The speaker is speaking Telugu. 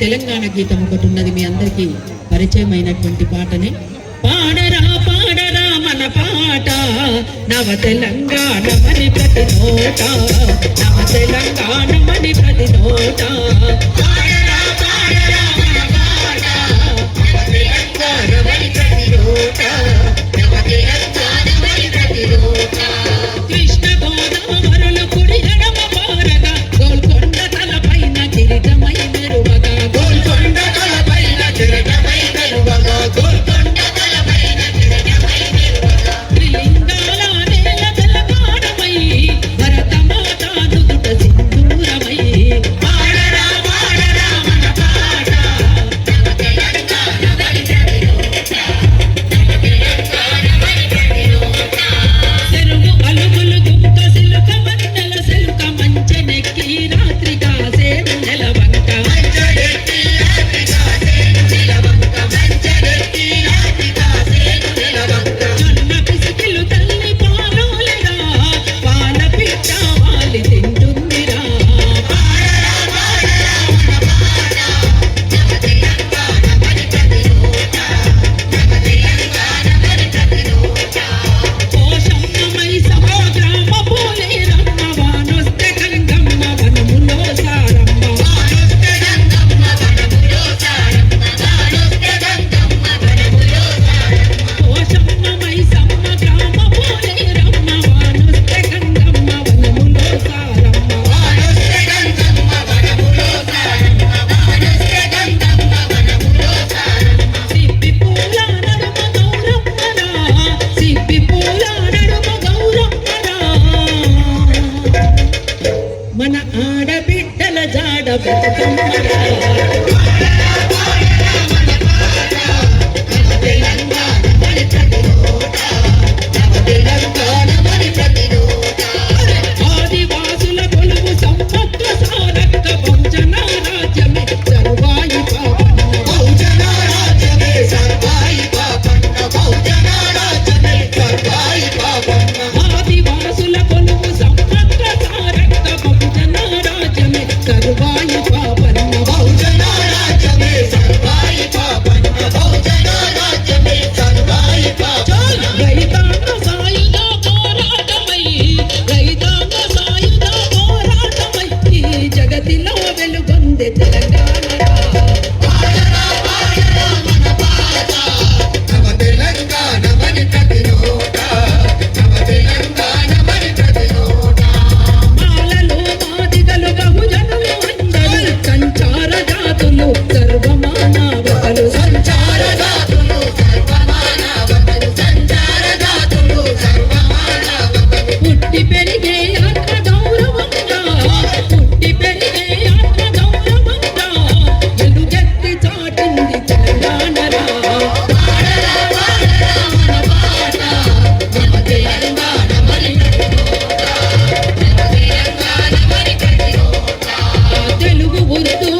తెలంగాణ గీతం ఒకటి ఉన్నది మీ అందరికీ పరిచయమైనటువంటి పాటనే. పాడరా పాడరా మన పాట నవ తెలంగాణ మరి ప్రతి నోట నవ తెలంగాణ మరి ప్రతి నోట தருவாய். mire.